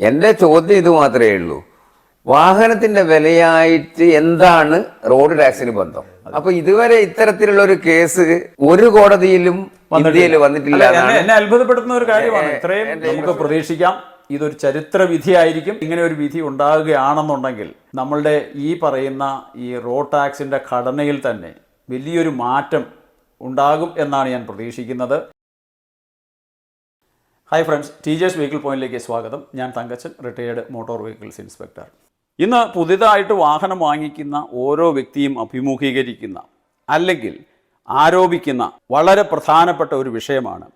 എന്റെ ചോദ്യം ഇത് മാത്രമേ ഉള്ളൂ. വാഹനത്തിന്റെ വിലയായിട്ട് എന്താണ് റോഡ് ടാക്സിന് ബന്ധം? അപ്പൊ ഇതുവരെ ഇത്തരത്തിലുള്ള ഒരു കേസ് ഒരു കോടതിയിലും ഇന്ത്യയിൽ വന്നിട്ടില്ല എന്നെ അത്ഭുതപ്പെടുത്തുന്ന ഒരു കാര്യമാണ്. ഇത്രയും നമുക്ക് പ്രതീക്ഷിക്കാം. ഇതൊരു ചരിത്ര വിധിയായിരിക്കും. ഇങ്ങനെ ഒരു വിധി ഉണ്ടാകുകയാണെന്നുണ്ടെങ്കിൽ നമ്മളുടെ ഈ പറയുന്ന ഈ റോഡ് ടാക്സിന്റെ ഘടനയിൽ തന്നെ വലിയൊരു മാറ്റം ഉണ്ടാകും എന്നാണ് ഞാൻ പ്രതീക്ഷിക്കുന്നത്. ഹായ് ഫ്രണ്ട്സ് ടീച്ചേഴ്സ് വെഹിക്കിൾ പോയിന്റിലേക്ക് സ്വാഗതം. ഞാൻ Thankachan retired motor vehicles inspector ഇന്ന് പുതിയതായിട്ട് വാഹനം വാങ്ങിക്കുന്ന ഓരോ വ്യക്തിയും അഭിമുഖീകരിക്കുന്ന അല്ലെങ്കിൽ ആരോപിക്കുന്ന വളരെ പ്രധാനപ്പെട്ട ഒരു വിഷയമാണ്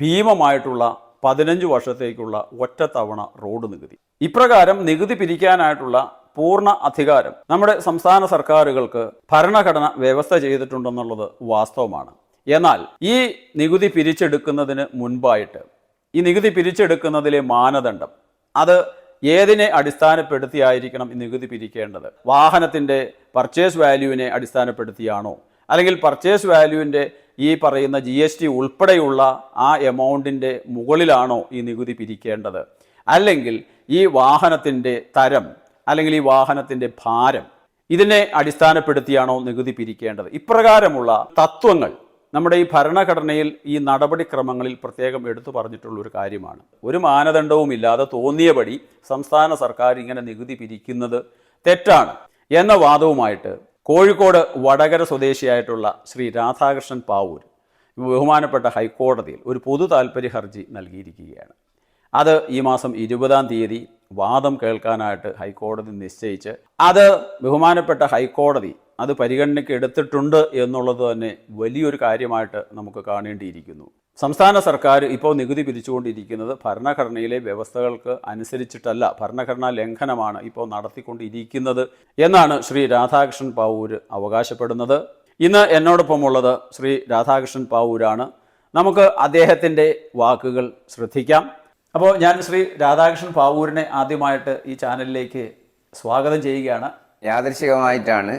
ഭീമമായിട്ടുള്ള പതിനഞ്ച് വർഷത്തേക്കുള്ള ഒറ്റത്തവണ റോഡ് നികുതി. ഇപ്രകാരം നികുതി പിരിക്കാനായിട്ടുള്ള പൂർണ അധികാരം നമ്മുടെ സംസ്ഥാന സർക്കാരുകൾക്ക് ഭരണഘടന വ്യവസ്ഥ ചെയ്തിട്ടുണ്ടെന്നുള്ളത് വാസ്തവമാണ്. എന്നാൽ ഈ നികുതി പിരിച്ചെടുക്കുന്നതിന് മുൻപായിട്ട് ഈ നികുതി പിരിച്ചെടുക്കുന്നതിലെ മാനദണ്ഡം. അത് ഏതിനെ അടിസ്ഥാനപ്പെടുത്തിയായിരിക്കണം ഈ നികുതി പിരിക്കേണ്ടത്? വാഹനത്തിന്റെ പർച്ചേസ് വാല്യൂവിനെ അടിസ്ഥാനപ്പെടുത്തിയാണോ? അല്ലെങ്കിൽ പർച്ചേസ് വാല്യൂവിന്റെ ഈ പറയുന്ന ജി എസ് ടി ഉൾപ്പെടെയുള്ള ആ എമൗണ്ടിന്റെ മുകളിലാണോ ഈ നികുതി പിരിക്കേണ്ടത്? അല്ലെങ്കിൽ ഈ വാഹനത്തിന്റെ തരം അല്ലെങ്കിൽ ഈ വാഹനത്തിന്റെ ഭാരം ഇതിനെ അടിസ്ഥാനപ്പെടുത്തിയാണോ നികുതി പിരിക്കേണ്ടത്? ഇപ്രകാരമുള്ള തത്വങ്ങൾ നമ്മുടെ ഈ ഭരണഘടനയിൽ ഈ നടപടിക്രമങ്ങളിൽ പ്രത്യേകം എടുത്തു പറഞ്ഞിട്ടുള്ള ഒരു കാര്യമാണ്. ഒരു മാനദണ്ഡവും ഇല്ലാതെ തോന്നിയപടി സംസ്ഥാന സർക്കാർ ഇങ്ങനെ നികുതി പിരിക്കുന്നത് തെറ്റാണ് എന്ന വാദവുമായിട്ട് കോഴിക്കോട് വടകര സ്വദേശിയായിട്ടുള്ള ശ്രീ രാധാകൃഷ്ണൻ പാവൂർ ബഹുമാനപ്പെട്ട ഹൈക്കോടതിയിൽ ഒരു പൊതു താൽപ്പര്യ ഹർജി നൽകിയിരിക്കുകയാണ്. അത് ഈ മാസം ഇരുപതാം തീയതി വാദം കേൾക്കാനായിട്ട് ഹൈക്കോടതി നിശ്ചയിച്ച് അത് ബഹുമാനപ്പെട്ട ഹൈക്കോടതി അത് പരിഗണനയ്ക്ക് എടുത്തിട്ടുണ്ട് എന്നുള്ളത് തന്നെ വലിയൊരു കാര്യമായിട്ട് നമുക്ക് കാണേണ്ടിയിരിക്കുന്നു. സംസ്ഥാന സർക്കാർ ഇപ്പോൾ നികുതി പിരിച്ചുകൊണ്ടിരിക്കുന്നത് ഭരണഘടനയിലെ വ്യവസ്ഥകൾക്ക് അനുസരിച്ചിട്ടല്ല ഭരണഘടനാ ലംഘനമാണ് ഇപ്പോൾ നടത്തിക്കൊണ്ടിരിക്കുന്നത് എന്നാണ് ശ്രീ രാധാകൃഷ്ണൻ പാവൂര് അവകാശപ്പെടുന്നത്. ഇന്ന് എന്നോടൊപ്പമുള്ളത് ശ്രീ രാധാകൃഷ്ണൻ പാവൂരാണ്. നമുക്ക് അദ്ദേഹത്തിന്റെ വാക്കുകൾ ശ്രദ്ധിക്കാം. അപ്പോൾ ഞാൻ ശ്രീ രാധാകൃഷ്ണൻ പാവൂരിനെ ആദ്യമായിട്ട് ഈ ചാനലിലേക്ക് സ്വാഗതം ചെയ്യുകയാണ്. യാദൃശികമായിട്ടാണ്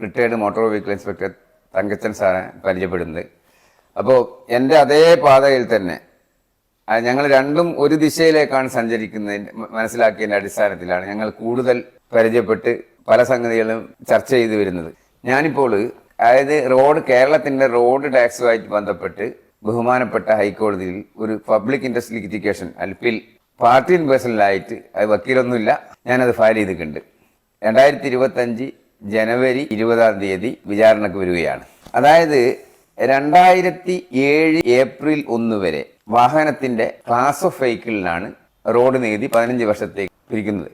retired motor vehicle inspector Thankachan സാറെ പരിചയപ്പെടുന്നത്. അപ്പോൾ എന്റെ അതേ പാതയിൽ തന്നെ ഞങ്ങൾ രണ്ടും ഒരു ദിശയിലേക്കാണ് സഞ്ചരിക്കുന്നതിന് മനസ്സിലാക്കിയതിന്റെ അടിസ്ഥാനത്തിലാണ് ഞങ്ങൾ കൂടുതൽ പരിചയപ്പെട്ട് പല സംഗതികളും ചർച്ച ചെയ്തു വരുന്നത്. ഞാനിപ്പോൾ അതായത് റോഡ് കേരളത്തിന്റെ റോഡ് ടാക്സുമായിട്ട് ബന്ധപ്പെട്ട് ബഹുമാനപ്പെട്ട ഹൈക്കോടതിയിൽ ഒരു പബ്ലിക് ഇൻട്രസ്റ്റ് ലിറ്റിഗേഷൻ അൽപ്പിൽ പാർട്ടി പേഴ്സണലായിട്ട് അത് വക്കീലൊന്നുമില്ല ഞാനത് ഫയൽ ചെയ്തിട്ടുണ്ട്. രണ്ടായിരത്തി ഇരുപത്തഞ്ച് ജനുവരി ഇരുപതാം തീയതി വിചാരണക്ക് വരികയാണ്. അതായത് രണ്ടായിരത്തി ഏഴ് ഏപ്രിൽ ഒന്ന് വരെ വാഹനത്തിന്റെ ക്ലാസ് ഓഫ് വെഹിക്കിളിനാണ് റോഡ് നികുതി പതിനഞ്ച് വർഷത്തേക്ക് പിരിക്കുന്നത്.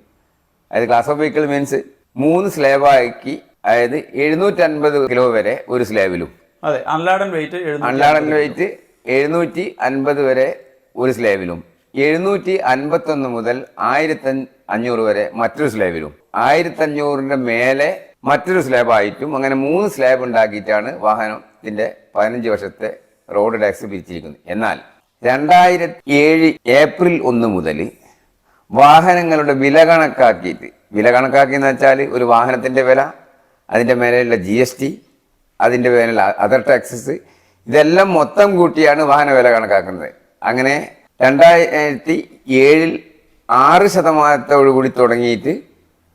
അതായത് ക്ലാസ് ഓഫ് വെഹിക്കിൾ മീൻസ് മൂന്ന് സ്ലേബാക്കി അതായത് എഴുന്നൂറ്റൻപത് കിലോ വരെ ഒരു സ്ലേബിലും അതെ അൺലാഡൻ വെയിറ്റ് അൺലാഡൻ വെയിറ്റ് എഴുന്നൂറ്റി അൻപത് വരെ ഒരു സ്ലേബിലും എഴുന്നൂറ്റി അൻപത്തി ഒന്ന് മുതൽ ആയിരത്തി അഞ്ഞൂറ് വരെ മറ്റൊരു സ്ലേബിലും ആയിരത്തി അഞ്ഞൂറിന്റെ മേലെ മറ്റൊരു സ്ലാബായിട്ടും അങ്ങനെ മൂന്ന് സ്ലാബ് ഉണ്ടാക്കിയിട്ടാണ് വാഹനത്തിന്റെ പതിനഞ്ച് വർഷത്തെ റോഡ് ടാക്സ് പിരിച്ചിരിക്കുന്നത്. എന്നാൽ രണ്ടായിരത്തി ഏഴ് ഏപ്രിൽ ഒന്ന് മുതൽ വാഹനങ്ങളുടെ വില കണക്കാക്കിയിട്ട് വില കണക്കാക്കി എന്ന് വെച്ചാൽ ഒരു വാഹനത്തിന്റെ വില അതിന്റെ മേലെയുള്ള ജി എസ് ടി അതിന്റെ മേലുള്ള അതർ ടാക്സസ് ഇതെല്ലാം മൊത്തം കൂട്ടിയാണ് വാഹന വില കണക്കാക്കുന്നത്. അങ്ങനെ രണ്ടായിരത്തി ഏഴിൽ ആറ് ശതമാനത്തോടു കൂടി തുടങ്ങിയിട്ട്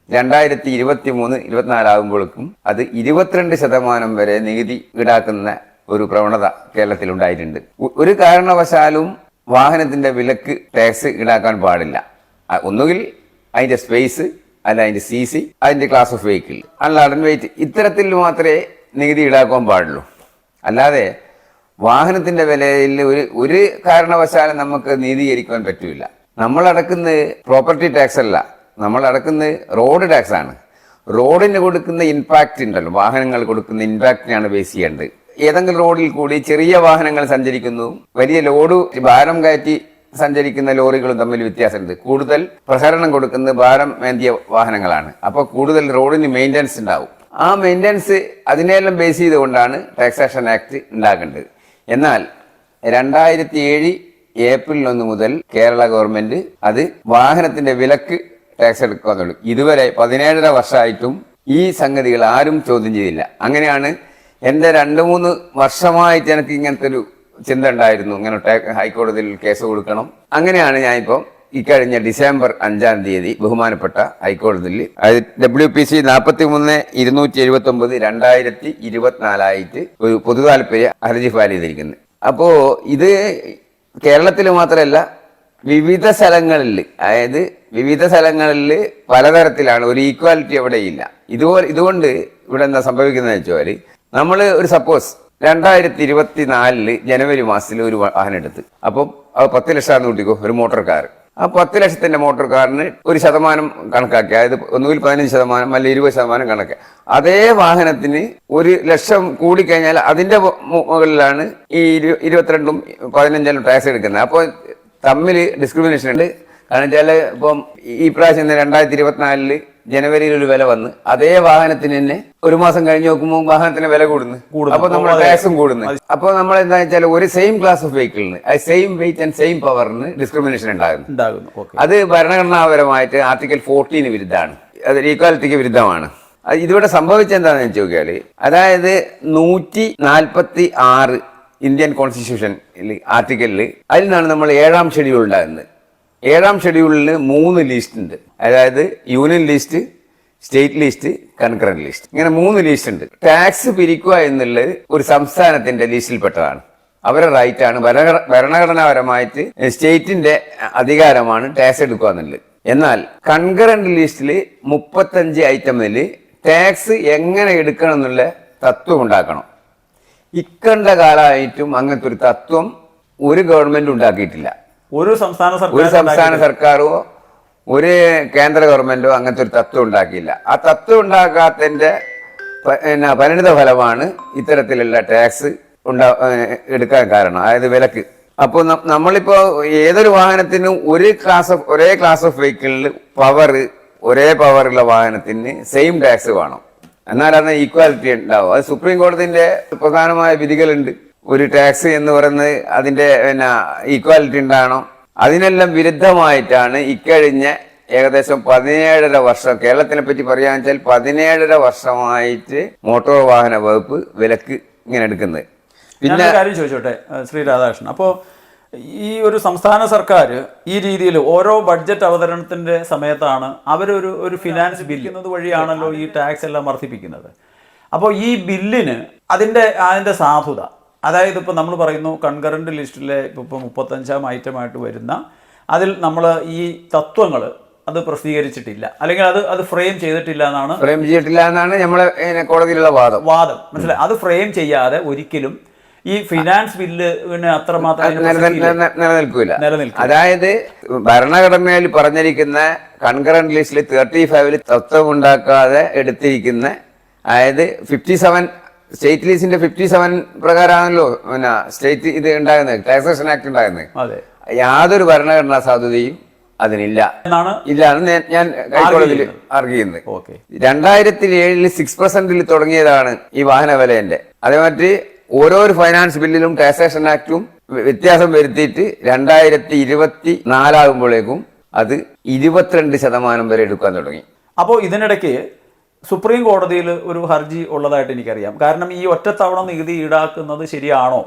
രണ്ടായിരത്തി ഇരുപത്തി മൂന്ന് ഇരുപത്തിനാലാകുമ്പോഴേക്കും അത് ഇരുപത്തിരണ്ട് ശതമാനം വരെ നികുതി ഈടാക്കുന്ന ഒരു പ്രവണത കേരളത്തിൽ ഉണ്ടായിട്ടുണ്ട് ഒരു കാരണവശാലും വാഹനത്തിന്റെ വിലക്ക് ടാക്സ് ഈടാക്കാൻ പാടില്ല. ഒന്നുകിൽ അതിന്റെ സ്പേസ് അല്ല അതിന്റെ സി സി അതിന്റെ ക്ലാസ് ഓഫ് വെഹിക്കിൾ അല്ല അൺലാഡൻ വെയിറ്റ് ഇത്തരത്തിൽ മാത്രമേ നികുതി ഈടാക്കാൻ പാടുള്ളൂ. അല്ലാതെ വാഹനത്തിന്റെ വിലയിൽ ഒരു ഒരു കാരണവശാലും നമുക്ക് നീതീകരിക്കാൻ പറ്റൂല. നമ്മൾ അടക്കുന്ന പ്രോപ്പർട്ടി ടാക്സ് അല്ല. നമ്മൾ അടക്കുന്ന റോഡ് ടാക്സ് ആണ്. റോഡിന് കൊടുക്കുന്ന ഇമ്പാക്റ്റ് ഉണ്ടല്ലോ. വാഹനങ്ങൾ കൊടുക്കുന്ന ഇമ്പാക്റ്റിനാണ് ബേസ് ചെയ്യേണ്ടത്. ഏതെങ്കിലും റോഡിൽ കൂടി ചെറിയ വാഹനങ്ങൾ സഞ്ചരിക്കുന്നു. വലിയ ലോഡ് ഭാരം കയറ്റി സഞ്ചരിക്കുന്ന ലോറികളും തമ്മിൽ വ്യത്യാസമുണ്ട്. കൂടുതൽ പ്രസരണം കൊടുക്കുന്ന ഭാരം വേണ്ടിയ വാഹനങ്ങളാണ്. അപ്പോൾ കൂടുതൽ റോഡിന് മെയിന്റനൻസ് ഉണ്ടാവും. ആ മെയിന്റനൻസ് അതിനെല്ലാം ബേസ് ചെയ്തുകൊണ്ടാണ് ടാക്സേഷൻ ആക്ട് ഉണ്ടാക്കേണ്ടത് എന്നാൽ രണ്ടായിരത്തി ഏഴ് ഏപ്രിൽ ഒന്ന് മുതൽ കേരള ഗവൺമെന്റ് അത് വാഹനത്തിന്റെ വിലക്ക് ടാക്സ് തുടങ്ങി. ഇതുവരെ പതിനേഴര വർഷമായിട്ടും ഈ സംഗതികൾ ആരും ചോദ്യം ചെയ്തില്ല. അങ്ങനെയാണ് എന്റെ രണ്ട് മൂന്ന് വർഷമായിട്ട് എനിക്ക് ഇങ്ങനത്തെ ഒരു ചിന്ത ഉണ്ടായിരുന്നു. ഇങ്ങനെ ഹൈക്കോടതിയിൽ കേസ് കൊടുക്കണം. അങ്ങനെയാണ് ഞാൻ ഞാനിപ്പം ഇക്കഴിഞ്ഞ ഡിസംബർ അഞ്ചാം തീയതി ബഹുമാനപ്പെട്ട ഹൈക്കോടതിയിൽ ഡബ്ല്യു പി സി നാൽപ്പത്തി മൂന്ന് ഇരുന്നൂറ്റി എഴുപത്തി ഒമ്പത് രണ്ടായിരത്തി ഇരുപത്തിനാലായിട്ട് ഒരു പൊതു താല്പര്യ ഹർജി ഫയൽ ചെയ്തിരിക്കുന്നത്. അപ്പോ ഇത് കേരളത്തിൽ മാത്രമല്ല വിവിധ സ്ഥലങ്ങളിൽ അതായത് വിവിധ സ്ഥലങ്ങളിൽ പലതരത്തിലാണ് ഒരു ഈക്വാലിറ്റി അവിടെ ഇല്ല ഇതുപോലെ ഇതുകൊണ്ട് ഇവിടെ എന്താ സംഭവിക്കുന്നത് വെച്ചാൽ നമ്മൾ ഒരു സപ്പോസ് രണ്ടായിരത്തി ഇരുപത്തി നാലിൽ ജനുവരി മാസത്തിൽ ഒരു വാഹനം എടുത്ത് അപ്പം അത് പത്ത് ലക്ഷമാണെന്ന് കൂട്ടിക്കോ ഒരു മോട്ടോർ കാർ ആ പത്ത് ലക്ഷത്തിന്റെ മോട്ടോർ കാറിന് ഒരു ശതമാനം കണക്കാക്കി. അതായത് ഒന്നുകിൽ പതിനഞ്ച് ശതമാനം അല്ലെങ്കിൽ ഇരുപത് ശതമാനം കണക്ക് അതേ വാഹനത്തിന് ഒരു ലക്ഷം കൂടിക്കഴിഞ്ഞാൽ അതിന്റെ മുകളിലാണ് ഈ ഇരു- ഇരുപത്തിരണ്ടും പതിനഞ്ചാലും ടാക്സ് എടുക്കുന്നത്. അപ്പോൾ തമ്മിൽ ഡിസ്ക്രിമിനേഷൻ ഉണ്ട്. കാരണം വെച്ചാൽ ഇപ്പം ഈ പ്രാവശ്യം രണ്ടായിരത്തി ഇരുപത്തിനാലിൽ ജനുവരിയിൽ ഒരു വില വന്ന് അതേ വാഹനത്തിന് തന്നെ ഒരു മാസം കഴിഞ്ഞ് നോക്കുമ്പോൾ വാഹനത്തിന് വില കൂടുന്നു. അപ്പൊ നമ്മുടെ ടാക്സും കൂടുന്നു. അപ്പൊ നമ്മൾ എന്താ വെച്ചാൽ ഒരു സെയിം ക്ലാസ് ഓഫ് വെഹിക്കിളിന് സെയിം വെയിറ്റ് ആൻഡ് സെയിം പവറിന് ഡിസ്ക്രിമിനേഷൻ ഉണ്ടാകുന്നു. അത് ഭരണഘടനാപരമായിട്ട് ആർട്ടിക്കൽ ഫോർട്ടീന് വിരുദ്ധമാണ്. അത് ഈക്വാലിറ്റിക്ക് വിരുദ്ധമാണ്. ഇതിവിടെ സംഭവിച്ചെന്താണെന്ന് വെച്ച് നോക്കിയാൽ അതായത് നൂറ്റി നാൽപ്പത്തി ആറ് ഇന്ത്യൻ കോൺസ്റ്റിറ്റ്യൂഷൻ ആർട്ടിക്കലിൽ അതിൽ നിന്നാണ് നമ്മൾ ഏഴാം ഷെഡ്യൂൾ ഉണ്ടാകുന്നത്. ഏഴാം ഷെഡ്യൂളിൽ മൂന്ന് ലിസ്റ്റ് ഉണ്ട്. അതായത് union list state list concurrent list ഇങ്ങനെ മൂന്ന് ലിസ്റ്റ് ഉണ്ട്. ടാക്സ് പിരിക്കുക എന്നുള്ളത് ഒരു സംസ്ഥാനത്തിന്റെ ലിസ്റ്റിൽപ്പെട്ടതാണ് അവരുടെ റൈറ്റ് ആണ്. ഭരണഘട- ഭരണഘടനാപരമായിട്ട് സ്റ്റേറ്റിന്റെ അധികാരമാണ് ടാക്സ് എടുക്കുക എന്നുള്ളത്. എന്നാൽ കൺകറന്റ് ലിസ്റ്റിൽ മുപ്പത്തഞ്ച് ഐറ്റമിൽ ടാക്സ് എങ്ങനെ എടുക്കണം എന്നുള്ള തത്വം ഉണ്ടാക്കണം. ഇക്കണ്ട കാലമായിട്ടും അങ്ങനത്തെ ഒരു തത്വം ഒരു ഗവൺമെന്റ് ഉണ്ടാക്കിയിട്ടില്ല. ഒരു സംസ്ഥാന ഒരു സംസ്ഥാന സർക്കാരോ ഒരു കേന്ദ്ര ഗവൺമെന്റോ അങ്ങനത്തെ ഒരു തത്വം ഉണ്ടാക്കിയില്ല. ആ തത്വം ഉണ്ടാക്കാത്തതിന്റെ പിന്നെ പരിണിത ഫലമാണ് ഇത്തരത്തിലുള്ള ടാക്സ് ഉണ്ടാ എടുക്കാൻ കാരണം അതായത് വിലക്ക്. അപ്പോൾ നമ്മളിപ്പോ ഏതൊരു വാഹനത്തിനും ഒരു ക്ലാസ് ഓഫ് ഒരേ ക്ലാസ് ഓഫ് വെഹിക്കിളിൽ പവർ ഒരേ പവറുള്ള വാഹനത്തിന് സെയിം ടാക്സ് വേണം. എന്നാലാണ് ഈക്വാലിറ്റി ഉണ്ടാവും അത് സുപ്രീം കോടതിന്റെ പ്രധാനമായ വിധികളുണ്ട്. ഒരു ടാക്സ് എന്ന് പറയുന്നത് അതിന്റെ പിന്നെ ഈക്വാലിറ്റി ഉണ്ടാകണം. അതിനെല്ലാം വിരുദ്ധമായിട്ടാണ് ഇക്കഴിഞ്ഞ ഏകദേശം പതിനേഴര വർഷം കേരളത്തിനെ പറ്റി പറയാന്ന് വെച്ചാൽ പതിനേഴര വർഷമായിട്ട് മോട്ടോർ വാഹന വകുപ്പ് വിലക്ക് ഇങ്ങനെ എടുക്കുന്നത്. പിന്നെ കാര്യം ചോദിച്ചോട്ടെ ശ്രീ രാധാകൃഷ്ണൻ? അപ്പോൾ ഈ ഒരു സംസ്ഥാന സർക്കാർ ഈ രീതിയിൽ ഓരോ ബഡ്ജറ്റ് അവതരണത്തിന്റെ സമയത്താണ് അവരൊരു ഒരു ഫിനാൻസ് ബില്ലുന്നത് വഴിയാണല്ലോ ഈ ടാക്സ് എല്ലാം വർദ്ധിപ്പിക്കുന്നത്. അപ്പോൾ ഈ ബില്ലിന് അതിന്റെ അതിന്റെ സാധുത അതായത് ഇപ്പോൾ നമ്മൾ പറയുന്നു കൺകറന്റ് ലിസ്റ്റിലെ ഇപ്പോൾ മുപ്പത്തഞ്ചാം ഐറ്റമായിട്ട് വരുന്ന അതിൽ നമ്മൾ ഈ തത്വങ്ങൾ അത് പ്രസിദ്ധീകരിച്ചിട്ടില്ല. അല്ലെങ്കിൽ അത് അത് ഫ്രെയിം ചെയ്തിട്ടില്ല എന്നാണ് ഫ്രെയിം ചെയ്തിട്ടില്ല എന്നാണ് നമ്മളെ കോടതിയിലുള്ള വാദം. വാദം. മനസ്സിലായി? അത് ഫ്രെയിം ചെയ്യാതെ ഒരിക്കലും ഈ ഫിനാൻസ് ബില്ല് അത്രമാത്രം നിലനിൽ- പ്രസക്തിയില്ല. നിലനിൽക്കൂല. നിലനിൽക്കും അതായത് ഭരണഘടനയിൽ പറഞ്ഞിരിക്കുന്ന കൺകറന്റ് ലിസ്റ്റിൽ തേർട്ടി ഫൈവിൽ തത്വം ഉണ്ടാക്കാതെ എടുത്തിരിക്കുന്ന അതായത് ഫിഫ്റ്റി സെവൻ സ്റ്റേറ്റ് ലീസിന്റെ ഫിഫ്റ്റി സെവൻ പ്രകാരമാണല്ലോ പിന്നെ സ്റ്റേറ്റ് ഇത് ഉണ്ടായിരുന്നത് ടാക്സേഷൻ ആക്ട് ഉണ്ടായിരുന്നത്. യാതൊരു ഭരണഘടനാ സാധ്യതയും അതിനില്ല. എന്നാണ്? ഇല്ലാണ് ഞാൻ- ഹൈക്കോടതിയിൽ അറിയുന്നത് ഓക്കെ. രണ്ടായിരത്തി ഏഴിൽ സിക്സ് പെർസെന്റിൽ തുടങ്ങിയതാണ് ഈ വാഹന വിലയന്റെ അതേമാതിരി ഓരോ ഫൈനാൻസ് ബില്ലിലും ടാക്സേഷൻ ആക്ടും വ്യ- വ്യത്യാസം വരുത്തിയിട്ട് രണ്ടായിരത്തി ഇരുപത്തി നാലാകുമ്പോഴേക്കും അത് ഇരുപത്തിരണ്ട് ശതമാനം വരെ എടുക്കാൻ തുടങ്ങി. അപ്പോൾ ഇതിനിടയ്ക്ക് സുപ്രീം കോടതിയിൽ ഒരു ഹർജി ഉള്ളതായിട്ട് എനിക്കറിയാം. കാരണം ഈ ഒറ്റത്തവണ നികുതി ഈടാക്കുന്നത് ശരിയാണോ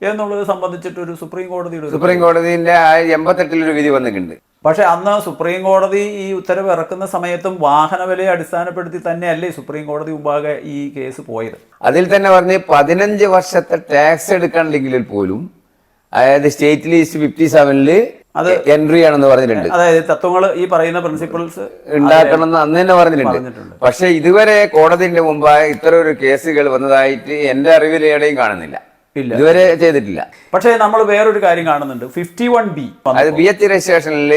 എന്നുള്ളത് സംബന്ധിച്ചിട്ട് ഒരു സുപ്രീം കോടതിയുടെ സുപ്രീം കോടതിന്റെ എൺപത്തെട്ടിലൊരു വിധി വന്നിട്ടുണ്ട്. പക്ഷെ അന്ന് സുപ്രീം കോടതി ഈ ഉത്തരവ് ഇറക്കുന്ന സമയത്തും വാഹന വിലയെ അടിസ്ഥാനപ്പെടുത്തി തന്നെയല്ലേ സുപ്രീം കോടതി മുമ്പാകെ ഈ കേസ് പോയത്. അതിൽ തന്നെ പറഞ്ഞ് പതിനഞ്ച് വർഷത്തെ ടാക്സ് എടുക്കണമെങ്കിൽ പോലും അതായത് സ്റ്റേറ്റ് ലീസ്റ്റ് ഫിഫ്റ്റി സെവനിൽ അത് എൻട്രി ആണെന്ന് പറഞ്ഞിട്ടുണ്ട്. അതായത് തത്വങ്ങൾ ഈ പറയുന്ന പ്രിൻസിപ്പിൾസ് ഉണ്ടാക്കണം എന്ന് അന്ന് തന്നെ പറഞ്ഞിട്ടുണ്ട്. പക്ഷെ ഇതുവരെ കോടതിന്റെ മുമ്പായ ഇത്തരം ഒരു കേസുകൾ വന്നതായിട്ട് എന്റെ അറിവിൽ എവിടെയും കാണുന്നില്ല. ഇല്ല. ഇതുവരെ ചെയ്തിട്ടില്ല. പക്ഷേ നമ്മൾ വേറൊരു കാര്യം കാണുന്നുണ്ട്. ഫിഫ്റ്റി വൺ ബി അത് ബി എച്ച് രജിസ്ട്രേഷനിൽ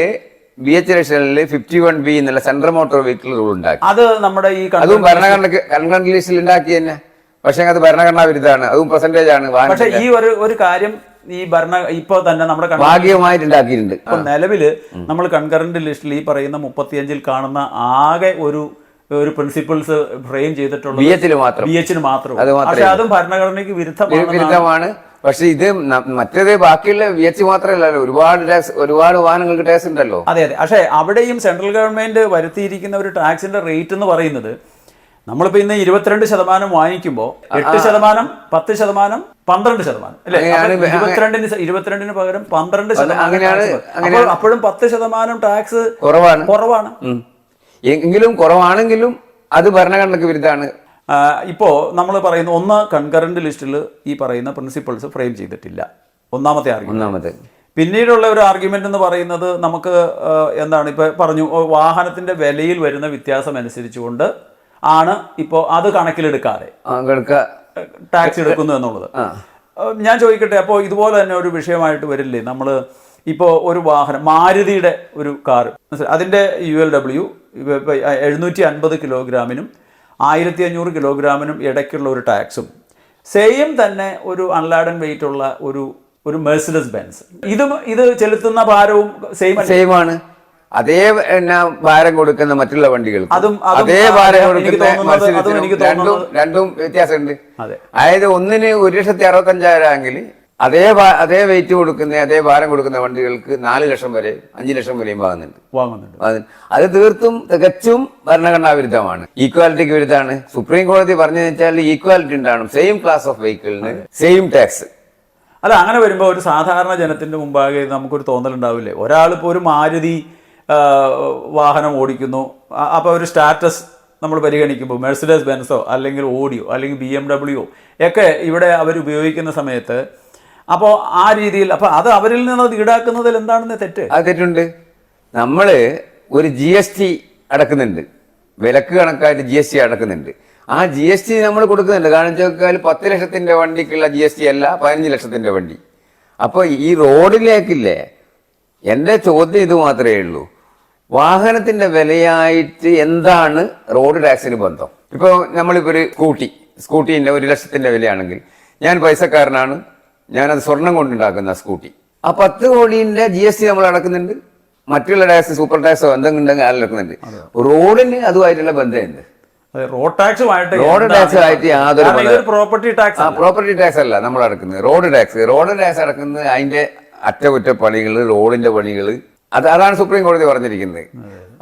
ബി എച്ച് രജിസ്ട്രേഷനിൽ ഫിഫ്റ്റി വൺ ബി എന്നുള്ള സെൻട്രൽ മോട്ടോർ വെഹിക്കിൾ റൂൾ ഉണ്ടാക്കി. അത് നമ്മുടെ ഈ അതും ഭരണഘടന കൺകറന്റ് ലിസ്റ്റിൽ ഉണ്ടാക്കി തന്നെ പക്ഷേ അത് ഭരണഘടനാ വിരുദ്ധമാണ്. അതും പെർസെന്റേജ് ആണ് പക്ഷേ ഈ ഒരു ഒരു കാര്യം ഈ ഭരണ ഇപ്പൊ തന്നെ നമ്മുടെ കൺ- ഭാഗികമായിട്ട് ഉണ്ടാക്കിയിട്ടുണ്ട് ഇപ്പൊ നിലവിൽ നമ്മൾ കൺകറന്റ് ലിസ്റ്റിൽ ഈ പറയുന്ന മുപ്പത്തിയഞ്ചിൽ കാണുന്ന ആകെ ഒരു ഒരു പ്രിൻസിപ്പിൾസ് ഫ്രെയിം ചെയ്തിട്ടുള്ളത് ബി എച്ചിൽ മാത്രം. ബി എച്ചിന് മാത്രം. അത് പക്ഷെ അതും ഭരണഘടനയ്ക്ക് വിരുദ്ധമാണ്. പക്ഷേ ഇത് മറ്റേത് ബാക്കിയുള്ള വി എച്ച് മാത്രമല്ലല്ലോ. ഒരുപാട് ടാക്സ് ഒരുപാട് വാഹനങ്ങൾക്ക് ടാക്സ് ഉണ്ടല്ലോ. അതെ അതെ. പക്ഷേ അവിടെയും സെൻട്രൽ ഗവൺമെന്റ് വരുത്തിയിരിക്കുന്ന ഒരു ടാക്സിന്റെ റേറ്റ് എന്ന് പറയുന്നത് നമ്മളിപ്പോ ഇന്ന് ഇരുപത്തിരണ്ട് ശതമാനം വാങ്ങിക്കുമ്പോൾ എട്ട് ശതമാനം പത്ത് ശതമാനം പന്ത്രണ്ട് ശതമാനം. അല്ലെ? ഇരുപത്തിരണ്ടിന് ഇരുപത്തിരണ്ടിന് പകരം പന്ത്രണ്ട് ശതമാനം അപ്പോഴും പത്ത് ശതമാനം ടാക്സ് കുറവാണ്. കുറവാണ്. എങ്കിലും കുറവാണെങ്കിലും അത് ഭരണഘടനക്ക് വിരുദ്ധമാണ്. ഇപ്പോ നമ്മൾ പറയുന്ന ഒന്ന് കൺകറന്റ് ലിസ്റ്റിൽ ഈ പറയുന്ന പ്രിൻസിപ്പിൾസ് ഫ്രെയിം ചെയ്തിട്ടില്ല. ഒന്നാമത്തെ ആർഗ്യുമെന്റ് പിന്നീടുള്ള ഒരു ആർഗ്യുമെന്റ് എന്ന് പറയുന്നത് നമുക്ക് എന്താണ്? ഇപ്പൊ പറഞ്ഞു വാഹനത്തിന്റെ വിലയിൽ വരുന്ന വ്യത്യാസം അനുസരിച്ചുകൊണ്ട് ആണ് ഇപ്പോ അത് കണക്കിലെടുക്കാതെ. ടാക്സ് എടുക്കുന്നു എന്നുള്ളത്. ഞാൻ ചോദിക്കട്ടെ അപ്പോൾ ഇതുപോലെ തന്നെ ഒരു വിഷയമായിട്ട് വരില്ലേ? നമ്മൾ ഇപ്പോൾ ഒരു വാഹനം മാരുതിയുടെ ഒരു കാർ അതിന്റെ യു എൽ ഡബ്ല്യു എഴുന്നൂറ്റി അൻപത് കിലോഗ്രാമിനും ആയിരത്തി അഞ്ഞൂറ് കിലോഗ്രാമിനും ഇടയ്ക്കുള്ള ഒരു ടാക്സും. സെയിം തന്നെ ഒരു അൺലാഡൻ വെയിറ്റ് ഉള്ള ഒരു ഒരു മെഴ്സിഡസ് ബെൻസ് ഇതും ഇത് ചെലുത്തുന്ന ഭാരവും സെയിം സെയിം ആണ്. അതേ എന്നാ ഭാരം കൊടുക്കുന്ന മറ്റുള്ള വണ്ടികൾക്ക്. അതും- ഭാരം കൊടുക്കുന്ന രണ്ടും രണ്ടും വ്യത്യാസമുണ്ട്. അതായത് ഒന്നിന് ഒരു ലക്ഷത്തി അറുപത്തഞ്ചായിരം ആണെങ്കിൽ അതേ അതേ വെയിറ്റ് കൊടുക്കുന്ന അതേ ഭാരം കൊടുക്കുന്ന വണ്ടികൾക്ക് നാല് ലക്ഷം വരെ അഞ്ച് ലക്ഷം വരെയും വാങ്ങുന്നുണ്ട്. വാങ്ങുന്നുണ്ട്. അത് തീർത്തും തികച്ചും ഭരണഘടനാ വിരുദ്ധമാണ്. ഈക്വാലിറ്റിക്ക് വിരുദ്ധമാണ്. സുപ്രീം കോടതി പറഞ്ഞതെന്ന് വെച്ചാൽ ഈക്വാലിറ്റി ഉണ്ടാവണം. സെയിം ക്ലാസ് ഓഫ് വെഹിക്കിളിന് സെയിം ടാക്സ് അല്ല അങ്ങനെ വരുമ്പോൾ ഒരു സാധാരണ ജനത്തിന്റെ മുമ്പാകെ നമുക്കൊരു തോന്നലുണ്ടാവില്ലേ? ഒരാളിപ്പോൾ ഒരു മാരുതി വാഹനം ഓടിക്കുന്നു. അപ്പോൾ ഒരു സ്റ്റാറ്റസ് നമ്മൾ പരിഗണിക്കുമ്പോൾ മെഴ്സിഡസ് ബെൻസോ അല്ലെങ്കിൽ ഓഡിയോ അല്ലെങ്കിൽ ബി എം ഡബ്ല്യു ഒക്കെ ഇവിടെ അവർ ഉപയോഗിക്കുന്ന സമയത്ത് അപ്പോൾ ആ രീതിയിൽ അപ്പോൾ അത് അവരിൽ നിന്ന് അത് ഈടാക്കുന്നതിൽ എന്താണെന്ന് തെറ്റ്? അത് തെറ്റുണ്ട്. നമ്മൾ ഒരു ജി എസ് ടി അടക്കുന്നുണ്ട്. വിലക്ക് കണക്കായിട്ട് ജി എസ് ടി അടക്കുന്നുണ്ട്. ആ ജി എസ് ടി നമ്മൾ കൊടുക്കുന്നുണ്ട്. കാരണം വെച്ചാൽ പത്ത് ലക്ഷത്തിന്റെ വണ്ടിക്കുള്ള ജി എസ് ടി അല്ല പതിനഞ്ച് ലക്ഷത്തിന്റെ വണ്ടി. അപ്പോൾ ഈ റോഡിലേക്കില്ലേ എന്റെ ചോദ്യം ഇത് മാത്രമേ ഉള്ളൂ. വാഹനത്തിന്റെ വിലയായിട്ട് എന്താണ് റോഡ് ടാക്സിന് ബന്ധം? ഇപ്പോൾ നമ്മളിപ്പോൾ ഒരു സ്കൂട്ടി സ്കൂട്ടീന്റെ ഒരു ലക്ഷത്തിന്റെ വിലയാണെങ്കിൽ ഞാൻ പൈസക്കാരനാണ് ഞാനത് സ്വർണം കൊണ്ടുണ്ടാക്കുന്ന സ്കൂട്ടി. ആ പത്ത് കോടിന്റെ ജി എസ് ടി നമ്മൾ അടക്കുന്നുണ്ട്. മറ്റുള്ള ടാക്സ് സൂപ്പർ ടാക്സോ എന്തെങ്കിലും ഉണ്ടെങ്കിൽ അടക്കുന്നുണ്ട്. റോഡിന് അതുമായിട്ടുള്ള ബന്ധമുണ്ട്. റോഡ് ടാക്സുമായിട്ട് റോഡ് ടാക്സ് ആയിട്ട് യാതൊരു പ്രോപ്പർട്ടി ടാക്സ് ആ പ്രോപ്പർട്ടി ടാക്സ് അല്ല നമ്മൾ അടക്കുന്നത്. റോഡ് ടാക്സ് റോഡ് ടാക്സ് അടക്കുന്നത് അതിന്റെ അറ്റകുറ്റപ്പണികൾ റോഡിന്റെ പണികൾ അത് അതാണ് സുപ്രീം കോടതി പറഞ്ഞിരിക്കുന്നത്.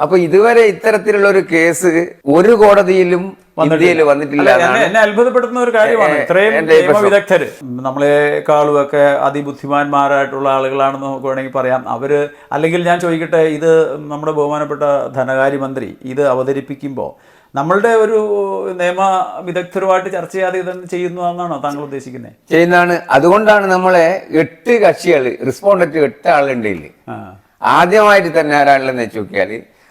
അപ്പൊ ഇതുവരെ ഇത്തരത്തിലുള്ള ഒരു കേസ് ഒരു കോടതിയിലും ഇന്ത്യയിൽ വന്നിട്ടില്ല എന്നെ അത്ഭുതപ്പെടുത്തുന്ന ഒരു കാര്യമാണ്. ഇത്രയും. നിയമവിദഗ്ധര് നമ്മളെക്കാളും ഒക്കെ അതിബുദ്ധിമാന്മാരായിട്ടുള്ള ആളുകളാണെന്ന് നമുക്ക് വേണമെങ്കിൽ പറയാം. അവർ അല്ലെങ്കിൽ ഞാൻ ചോദിക്കട്ടെ ഇത് നമ്മുടെ ബഹുമാനപ്പെട്ട ധനകാര്യമന്ത്രി ഇത് അവതരിപ്പിക്കുമ്പോൾ നമ്മളുടെ ഒരു നിയമ വിദഗ്ധരുമായിട്ട് ചർച്ച ചെയ്യാതെ ഇതൊന്നും ചെയ്യുന്നു എന്നാണോ താങ്കൾ ഉദ്ദേശിക്കുന്നത്? ചെയ്യുന്നതാണ്. അതുകൊണ്ടാണ് നമ്മളെ എട്ട് കക്ഷികൾ റിസ്പോണ്ടന്റ് എട്ട് ആളുണ്ട് ഇതിൽ. ആ. ആദ്യമായിട്ട് തന്നെ ആരാണെന്ന് വെച്ച് നോക്കിയാൽ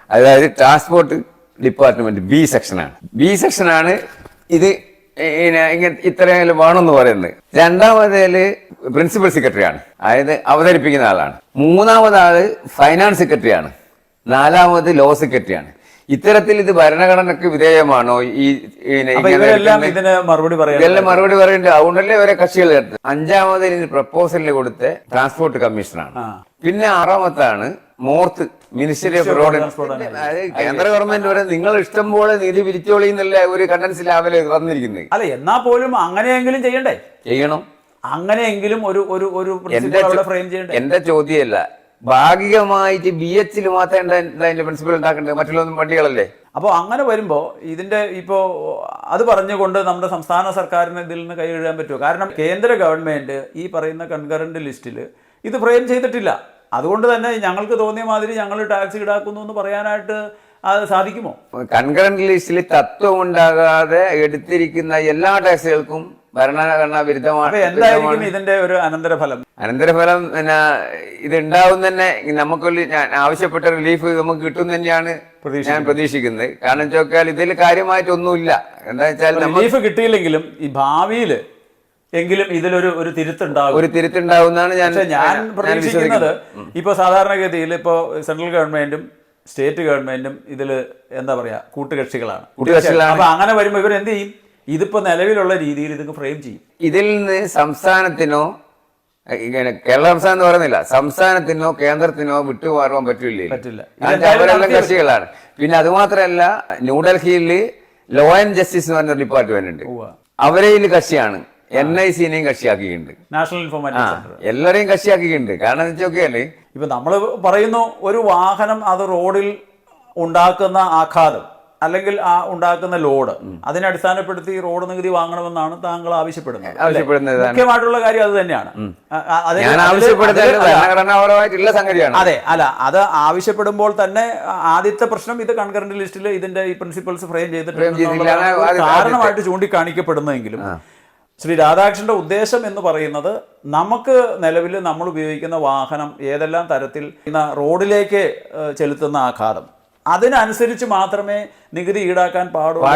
അതായത് ട്രാൻസ്പോർട്ട് ഡിപ്പാർട്ട്മെന്റ് ബി സെക്ഷനാണ് ബി സെക്ഷനാണ് ഇത് ഇങ്ങനെ ഇങ്ങനെ ഇത്രയും വേണമെന്ന് പറയുന്നത്. രണ്ടാമതേൽ പ്രിൻസിപ്പൽ സെക്രട്ടറിയാണ് അതായത് അവതരിപ്പിക്കുന്ന ആളാണ്. മൂന്നാമത് ആൾ ഫൈനാൻസ് സെക്രട്ടറിയാണ് നാലാമത് ലോ സെക്രട്ടറിയാണ് ഇത്തരത്തിൽ ഇത് ഭരണഘടനക്ക് വിധേയമാണോ? ഈ ഇതിന് മറുപടി ഇതെല്ലാം മറുപടി പറയുന്നുണ്ട് അതുകൊണ്ടല്ലേ ഇവരെ കക്ഷികൾ ചേർത്ത് അഞ്ചാമത് പ്രപ്പോസലിൽ കൊടുത്ത ട്രാൻസ്പോർട്ട് കമ്മീഷനാണ് പിന്നെ ആറാമത്താണ് മോർത്ത് മിനിസ്റ്ററി ഓഫ് റോഡ് അതായത് കേന്ദ്ര ഗവൺമെന്റ് വരെ നിങ്ങൾ ഇഷ്ടം പോലെ നിധി പിരിച്ചോളി എന്നുള്ള ഒരു കണ്ടൻസ് ലാവൽ വന്നിരിക്കുന്നത് അല്ല എന്നാ പോലും അങ്ങനെയെങ്കിലും ചെയ്യണ്ടേ? ചെയ്യണം. അങ്ങനെയെങ്കിലും ഒരു ഒരു ഒരു ഫ്രെയിം ചെയ്യണ്ടേ? എന്റെ ചോദ്യമല്ല. ഭാഗികമായിട്ട് ബി എച്ചിൽ മാത്രമേ അതിന്റെ പ്രിൻസിപ്പൽ ഉണ്ടാക്കേണ്ടത്? മറ്റുള്ളൊന്നും വണ്ടികളല്ലേ അപ്പോൾ അങ്ങനെ വരുമ്പോൾ ഇതിന്റെ ഇപ്പോൾ അത് പറഞ്ഞുകൊണ്ട് നമ്മുടെ സംസ്ഥാന സർക്കാരിന് ഇതിൽ നിന്ന് കൈ എഴുതാൻ പറ്റുമോ? കാരണം കേന്ദ്ര ഗവൺമെന്റ് ഈ പറയുന്ന കൺകറന്റ് ലിസ്റ്റിൽ ഇത് ഫ്രെയിം ചെയ്തിട്ടില്ല. അതുകൊണ്ട് തന്നെ ഞങ്ങൾക്ക് തോന്നിയ മാതിരി ഞങ്ങൾ ടാക്സ് ഈടാക്കുന്നു എന്ന് പറയാനായിട്ട് അത് സാധിക്കുമോ? കൺകറന്റ് ലിസ്റ്റിൽ തത്വം ഉണ്ടാകാതെ എടുത്തിരിക്കുന്ന എല്ലാ ടാക്സുകൾക്കും ഭരണഘടനാ വിരുദ്ധമാണ് എന്തായിരിക്കും ഇതിന്റെ ഒരു അനന്തരഫലം? അനന്തരഫലം പിന്നെ ഇത് ഉണ്ടാവും തന്നെ നമുക്കൊരു ഞാൻ ആവശ്യപ്പെട്ട റിലീഫ് നമുക്ക് കിട്ടും തന്നെയാണ് ഞാൻ പ്രതീക്ഷിക്കുന്നത്. കാരണം ചോദിച്ചാൽ ഇതിൽ കാര്യമായിട്ടൊന്നുമില്ല എന്താ വെച്ചാൽ റിലീഫ് കിട്ടിയില്ലെങ്കിലും ഈ ഭാവിയിൽ എങ്കിലും ഇതിലൊരു ഒരു തിരുത്തുണ്ടാവും ഒരു തിരുത്തുണ്ടാവുന്നതാണ് ഞാൻ ഞാൻ ഞാൻ പ്രതീക്ഷിക്കുന്നത്. ഇപ്പോൾ സാധാരണഗതിയിൽ ഇപ്പോൾ സെൻട്രൽ ഗവൺമെന്റും സ്റ്റേറ്റ് ഗവൺമെന്റും ഇതിൽ എന്താ പറയാ കൂട്ടുകക്ഷികളാണ്. കൂട്ടുകക്ഷികളാണ്. അപ്പൊ അങ്ങനെ വരുമ്പോൾ ഇവർ എന്ത് ചെയ്യും? ഇതിപ്പോ നിലവിലുള്ള രീതിയിൽ ഇത് ഫ്രെയിം ചെയ്യും. ഇതിൽ നിന്ന് സംസ്ഥാനത്തിനോ ഇങ്ങനെ കേരള സംസ്ഥാനം എന്ന് പറയുന്നില്ല സംസ്ഥാനത്തിനോ കേന്ദ്രത്തിനോ വിട്ടുമാറുവാൻ പറ്റില്ല? പറ്റില്ല. അവരെല്ലാം കക്ഷികളാണ്. പിന്നെ അതുമാത്രല്ല ന്യൂഡൽഹിയിൽ ലോ ആൻഡ് ജസ്റ്റിസ് എന്ന് പറഞ്ഞ ഡിപ്പാർട്ട്മെന്റ് ഉണ്ട്. അവരെയും അവരെയിൽ കക്ഷിയാണ്. എൻ ഐ സിനെയും കക്ഷിയാക്കിയിട്ടുണ്ട്. നാഷണൽ ഇൻഫോർമേഷൻ എല്ലാരെയും കക്ഷിയാക്കിയിട്ടുണ്ട്. കാരണം എന്ന് വെച്ചാൽ ഇപ്പൊ നമ്മൾ പറയുന്നു ഒരു വാഹനം അത് റോഡിൽ ഉണ്ടാക്കുന്ന ആഘാതം. അല്ലെങ്കിൽ ആ ഉണ്ടാക്കുന്ന ലോഡ് അതിനെ അടിസ്ഥാനപ്പെടുത്തി റോഡ് നികുതി വാങ്ങണമെന്നാണ് താങ്കൾ ആവശ്യപ്പെടുന്നത്? മുഖ്യമായിട്ടുള്ള കാര്യം അത് തന്നെയാണ്. അതെ അല്ല. അത് ആവശ്യപ്പെടുമ്പോൾ തന്നെ ആദ്യത്തെ പ്രശ്നം ഇത് കൺകറന്റ് ലിസ്റ്റിൽ ഇതിന്റെ ഈ പ്രിൻസിപ്പൾസ് ഫ്രെയിം ചെയ്തിട്ടുണ്ട് കാരണമായിട്ട് ചൂണ്ടിക്കാണിക്കപ്പെടുന്നെങ്കിലും ശ്രീ രാധാകൃഷ്ണന്റെ ഉദ്ദേശം എന്ന് പറയുന്നത് നമുക്ക് നിലവിൽ നമ്മൾ ഉപയോഗിക്കുന്ന വാഹനം ഏതെല്ലാം തരത്തിൽ റോഡിലേക്ക് ചെലുത്തുന്ന ആഘാതം. അതിനനുസരിച്ച് മാത്രമേ നികുതി ഈടാക്കാൻ പാടുള്ളൂ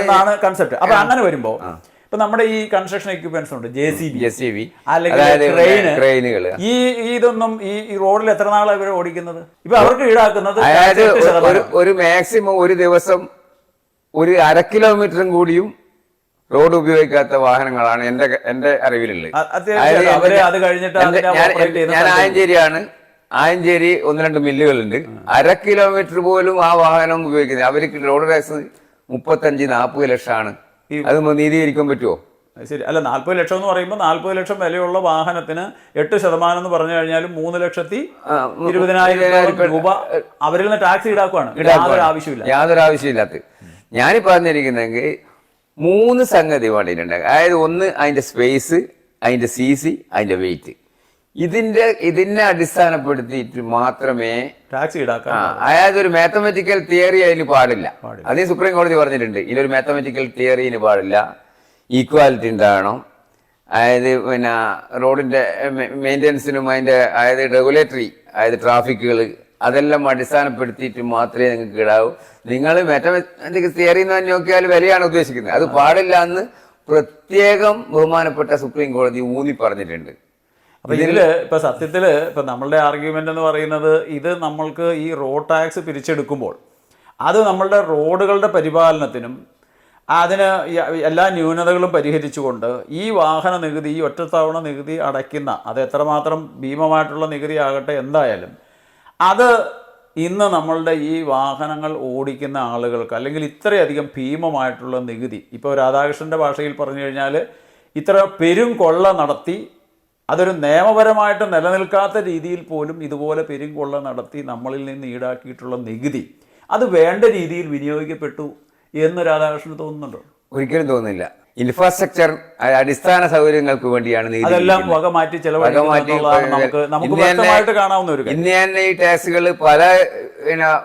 എന്നാണ് കൺസെപ്റ്റ് അപ്പൊ അങ്ങനെ വരുമ്പോ ഇപ്പൊ നമ്മുടെ ഈ കൺസ്ട്രക്ഷൻ എക്യുപ്മെന്റ്സ് ഉണ്ട് J C B J C B അല്ലെങ്കിൽ ഈ ഇതൊന്നും ഈ റോഡിൽ എത്ര നാളാണ് ഇവർ ഓടിക്കുന്നത്? ഇപ്പൊ അവർക്ക് ഈടാക്കുന്നത് അതായത് ഒരു മാക്സിമം ഒരു ദിവസം ഒരു അര കിലോമീറ്ററും കൂടിയും റോഡ് ഉപയോഗിക്കാത്ത വാഹനങ്ങളാണ് എന്റെ എന്റെ അറിവിലുള്ളത്. ഞാൻ ആയഞ്ചേരിയാണ് ആയഞ്ചേരി ഒന്ന് രണ്ട് മില്ലുകളുണ്ട്. അര കിലോമീറ്റർ പോലും ആ വാഹനം ഉപയോഗിക്കുന്നത്. അവർക്ക് റോഡ് ടാക്സ് മുപ്പത്തഞ്ച് നാൽപ്പത് ലക്ഷമാണ്. അത് നീതീകരിക്കാൻ പറ്റുമോ ശരി. അല്ല നാൽപ്പത് ലക്ഷം എന്ന് പറയുമ്പോൾ നാൽപ്പത് ലക്ഷം വിലയുള്ള വാഹനത്തിന് എട്ട് ശതമാനം എന്ന് പറഞ്ഞു കഴിഞ്ഞാൽ മൂന്ന് ലക്ഷത്തി ഇരുപതിനായിരം രൂപ അവരിൽ നിന്ന് ടാക്സ് ഈടാക്കുവാണ്. യാതൊരു ആവശ്യമില്ല യാതൊരു ആവശ്യമില്ലാത്ത ഞാൻ പറഞ്ഞിരിക്കുന്നെങ്കിൽ മൂന്ന് സംഗതി വേണ്ടിയിട്ടുണ്ട്. അതായത് ഒന്ന് അതിന്റെ സ്പേസ് അതിന്റെ സി സി അതിന്റെ വെയിറ്റ് ഇതിന്റെ ഇതിനെ അടിസ്ഥാനപ്പെടുത്തിയിട്ട് മാത്രമേ ടാക്സ് ഈടാക്കാൻ അതായത് ഒരു മാത്തമെറ്റിക്കൽ തിയറി അതിന് പാടില്ല. അത് സുപ്രീം കോടതി പറഞ്ഞിട്ടുണ്ട്. ഇതിലൊരു മാത്തമെറ്റിക്കൽ തിയറിന് പാടില്ല. ഈക്വാലിറ്റി ഉണ്ടാകണം. അതായത് പിന്നെ റോഡിന്റെ മെയിന്റെനൻസിനും അതിന്റെ അതായത് റെഗുലേറ്ററി അതായത് ട്രാഫിക്കുകൾ അതെല്ലാം അടിസ്ഥാനപ്പെടുത്തിയിട്ട് മാത്രമേ നിങ്ങൾക്ക് ഇടാവൂ നിങ്ങൾ മാത്തമെറ്റിക്കൽ തിയറി എന്ന് തന്നെ നോക്കിയാൽ വിലയാണ് ഉദ്ദേശിക്കുന്നത്. അത് പാടില്ല എന്ന് പ്രത്യേകം ബഹുമാനപ്പെട്ട സുപ്രീം കോടതി ഊന്നി പറഞ്ഞിട്ടുണ്ട്. അപ്പൊ ഇതിൽ ഇപ്പൊ സത്യത്തിൽ ഇപ്പൊ നമ്മളുടെ ആർഗ്യുമെന്റ് എന്ന് പറയുന്നത് ഇത് നമ്മൾക്ക് ഈ റോഡ് ടാക്സ് പിരിച്ചെടുക്കുമ്പോൾ അത് നമ്മളുടെ റോഡുകളുടെ പരിപാലനത്തിനും അതിന് എല്ലാ ന്യൂനതകളും പരിഹരിച്ചുകൊണ്ട് ഈ വാഹന നികുതി ഈ ഒറ്റത്തവണ നികുതി അടയ്ക്കുന്ന അത് എത്രമാത്രം ഭീമമായിട്ടുള്ള നികുതി ആകട്ടെ എന്തായാലും അത് ഇന്ന് നമ്മളുടെ ഈ വാഹനങ്ങൾ ഓടിക്കുന്ന ആളുകൾക്ക് അല്ലെങ്കിൽ ഇത്രയധികം ഭീമമായിട്ടുള്ള നികുതി ഇപ്പോൾ രാധാകൃഷ്ണന്റെ ഭാഷയിൽ പറഞ്ഞു കഴിഞ്ഞാൽ ഇത്ര പെരും കൊള്ള നടത്തി അതൊരു നിയമപരമായിട്ട് നിലനിൽക്കാത്ത രീതിയിൽ പോലും ഇതുപോലെ പെരുങ്കൊള്ള നടത്തി നമ്മളിൽ നിന്ന് ഈടാക്കിയിട്ടുള്ള നികുതി അത് വേണ്ട രീതിയിൽ വിനിയോഗിക്കപ്പെട്ടു എന്ന് രാധാകൃഷ്ണന് തോന്നുന്നുണ്ടോ? ഒരിക്കലും തോന്നുന്നില്ല. ഇൻഫ്രാസ്ട്രക്ചർ അടിസ്ഥാന സൗകര്യങ്ങൾക്ക് വേണ്ടിയാണ് അതെല്ലാം. വക മാറ്റി നമുക്ക് കാണാവുന്ന ഒരു ഇന്ന് തന്നെ ഈ ടാക്സുകൾ പല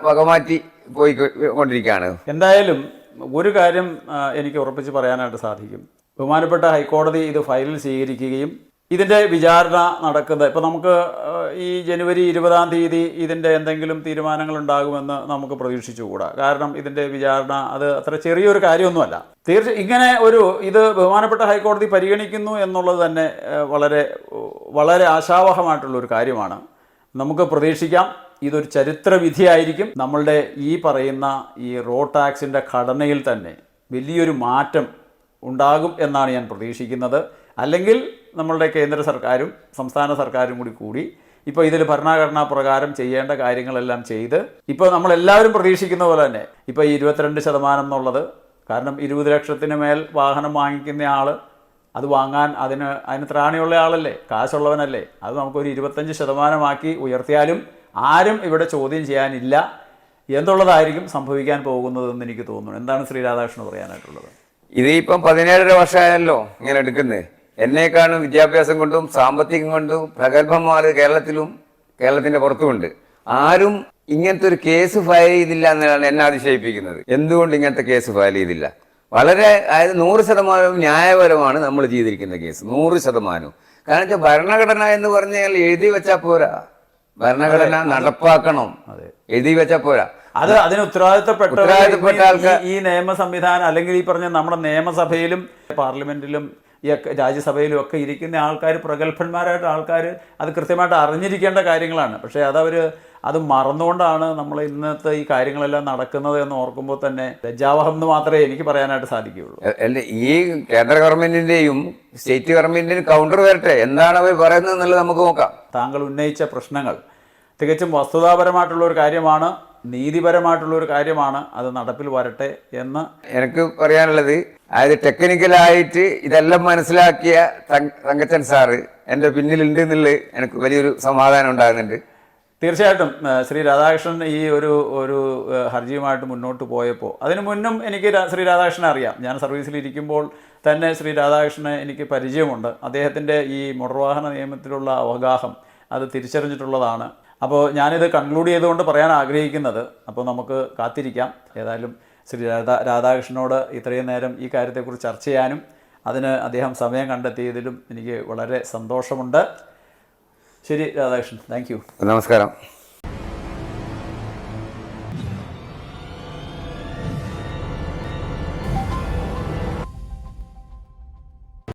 വകമാറ്റി പോയി കൊണ്ടിരിക്കുകയാണ്. എന്തായാലും ഒരു കാര്യം എനിക്ക് ഉറപ്പിച്ച് പറയാനായിട്ട് സാധിക്കും. ബഹുമാനപ്പെട്ട ഹൈക്കോടതി ഇത് ഫയലിൽ സ്വീകരിക്കുകയും ഇതിന്റെ വിചാരണ നടക്കുന്നത്. ഇപ്പോൾ നമുക്ക് ഈ ജനുവരി ഇരുപതാം തീയതി ഇതിന്റെ എന്തെങ്കിലും തീരുമാനങ്ങൾ ഉണ്ടാകുമെന്ന് നമുക്ക് പ്രതീക്ഷിച്ചുകൂടാ. കാരണം ഇതിന്റെ വിചാരണ അത് അത്ര ചെറിയൊരു കാര്യമൊന്നുമല്ല. തീർച്ച ഇങ്ങനെ ഒരു ഇത് ബഹുമാനപ്പെട്ട ഹൈക്കോടതി പരിഗണിക്കുന്നു എന്നുള്ളത് തന്നെ വളരെ വളരെ ആശാവഹമായിട്ടുള്ള ഒരു കാര്യമാണ്. നമുക്ക് പ്രതീക്ഷിക്കാം ഇതൊരു ചരിത്ര വിധിയായിരിക്കും. നമ്മളുടെ ഈ പറയുന്ന ഈ റോഡ് ടാക്സിന്റെ ഘടനയിൽ തന്നെ വലിയൊരു മാറ്റം ഉണ്ടാകും എന്നാണ് ഞാൻ പ്രതീക്ഷിക്കുന്നത്. അല്ലെങ്കിൽ നമ്മളുടെ കേന്ദ്ര സർക്കാരും സംസ്ഥാന സർക്കാരും കൂടി കൂടി ഇപ്പോൾ ഇതിൽ ഭരണഘടനാ പ്രകാരം ചെയ്യേണ്ട കാര്യങ്ങളെല്ലാം ചെയ്ത് ഇപ്പോൾ നമ്മളെല്ലാവരും പ്രതീക്ഷിക്കുന്ന പോലെ തന്നെ ഇപ്പോൾ ഈ ഇരുപത്തിരണ്ട് ശതമാനം എന്നുള്ളത് കാരണം ഇരുപത് ലക്ഷത്തിന് മേൽ വാഹനം വാങ്ങിക്കുന്ന ആൾ അത് വാങ്ങാൻ അതിന് അതിന് ത്രാണിയുള്ള ആളല്ലേ കാശുള്ളവനല്ലേ. അത് നമുക്കൊരു ഇരുപത്തഞ്ച് ശതമാനമാക്കി ഉയർത്തിയാലും ആരും ഇവിടെ ചോദ്യം ചെയ്യാനില്ല. എന്നുള്ളതായിരിക്കും സംഭവിക്കാൻ പോകുന്നതെന്ന് എനിക്ക് തോന്നുന്നു. എന്താണ് ശ്രീ രാധാകൃഷ്ണൻ പറയാനായിട്ടുള്ളത്? ഇതിപ്പം പതിനേഴര വർഷമായല്ലോ ഇങ്ങനെ എടുക്കുന്നത് എന്നെക്കാളും വിദ്യാഭ്യാസം കൊണ്ടും സാമ്പത്തികം കൊണ്ടും പ്രഗത്ഭന്മാർ കേരളത്തിലും കേരളത്തിന്റെ പുറത്തുമുണ്ട്. ആരും ഇങ്ങനത്തെ ഒരു കേസ് ഫയൽ ചെയ്തില്ല എന്നാണ് എന്നെ അതിശയിപ്പിക്കുന്നത്. എന്തുകൊണ്ട് ഇങ്ങനത്തെ കേസ് ഫയൽ ചെയ്തില്ല? വളരെ അതായത് നൂറ് ശതമാനവും ന്യായപരമാണ് നമ്മൾ ചെയ്തിരിക്കുന്ന കേസ്. നൂറ് ശതമാനവും. കാരണം വെച്ചാൽ ഭരണഘടന എന്ന് പറഞ്ഞാൽ എഴുതി വെച്ചാൽ പോരാ. ഭരണഘടന നടപ്പാക്കണം. എഴുതി വെച്ചാൽ പോരാ. അത് അതിന് ഉത്തരവാദിത്തപ്പെട്ട ഉത്തരവാദിത്തപ്പെട്ട ഈ നിയമ സംവിധാനം അല്ലെങ്കിൽ ഈ പറഞ്ഞ നമ്മുടെ നിയമസഭയിലും പാർലമെന്റിലും ഈ ഒക്കെ രാജ്യസഭയിലും ഒക്കെ ഇരിക്കുന്ന ആൾക്കാർ പ്രഗത്ഭന്മാരായിട്ട് ആൾക്കാർ അത് കൃത്യമായിട്ട് അറിഞ്ഞിരിക്കേണ്ട കാര്യങ്ങളാണ്. പക്ഷേ അതവർ അത് മറന്നുകൊണ്ടാണ് നമ്മൾ ഇന്നത്തെ ഈ കാര്യങ്ങളെല്ലാം നടക്കുന്നത് എന്ന് ഓർക്കുമ്പോൾ തന്നെ ലജ്ജാവഹം എന്ന് മാത്രമേ എനിക്ക് പറയാനായിട്ട് സാധിക്കുകയുള്ളൂ. അല്ല ഈ കേന്ദ്ര ഗവൺമെന്റിന്റെയും സ്റ്റേറ്റ് ഗവൺമെന്റിന്റെയും കൗണ്ടർ വരട്ടെ. എന്താണ് അവർ പറയുന്നത് എന്നുള്ളത് നമുക്ക് നോക്കാം. താങ്കൾ ഉന്നയിച്ച പ്രശ്നങ്ങൾ തികച്ചും വസ്തുതാപരമായിട്ടുള്ള ഒരു കാര്യമാണ്. നീതിപരമായിട്ടുള്ള ഒരു കാര്യമാണ് അത് നടപ്പിൽ വരട്ടെ എന്ന് എനിക്ക് പറയാനുള്ളത് അതായത് ടെക്നിക്കലായിട്ട് ഇതെല്ലാം മനസ്സിലാക്കിയ തങ്ക- തങ്കച്ചൻ സാറ് എന്റെ പിന്നിലുണ്ട് എന്നുള്ളത് എനിക്ക് വലിയൊരു സമാധാനം ഉണ്ടാകുന്നുണ്ട്. തീർച്ചയായിട്ടും ശ്രീ രാധാകൃഷ്ണൻ ഈ ഒരു ഒരു ഹർജിയുമായിട്ട് മുന്നോട്ട് പോയപ്പോൾ അതിനു മുന്നും എനിക്ക് ശ്രീ രാധാകൃഷ്ണനെ അറിയാം. ഞാൻ സർവീസിൽ ഇരിക്കുമ്പോൾ തന്നെ ശ്രീ രാധാകൃഷ്ണനെ എനിക്ക് പരിചയമുണ്ട്. അദ്ദേഹത്തിന്റെ ഈ മോട്ടോർ വാഹന നിയമത്തിലുള്ള അവഗാഹം അത് തിരിച്ചറിഞ്ഞിട്ടുള്ളതാണ്. അപ്പോൾ ഞാനിത് കൺക്ലൂഡ് ചെയ്തുകൊണ്ട് പറയാൻ ആഗ്രഹിക്കുന്നത് അപ്പോൾ നമുക്ക് കാത്തിരിക്കാം. ഏതായാലും ശ്രീ രാധാ രാധാകൃഷ്ണനോട് ഇത്രയും നേരം ഈ കാര്യത്തെക്കുറിച്ച് ചർച്ച ചെയ്യാനും അതിന് അദ്ദേഹം സമയം കണ്ടെത്തിയതിലും എനിക്ക് വളരെ സന്തോഷമുണ്ട്. ശരി രാധാകൃഷ്ണൻ താങ്ക് നമസ്കാരം.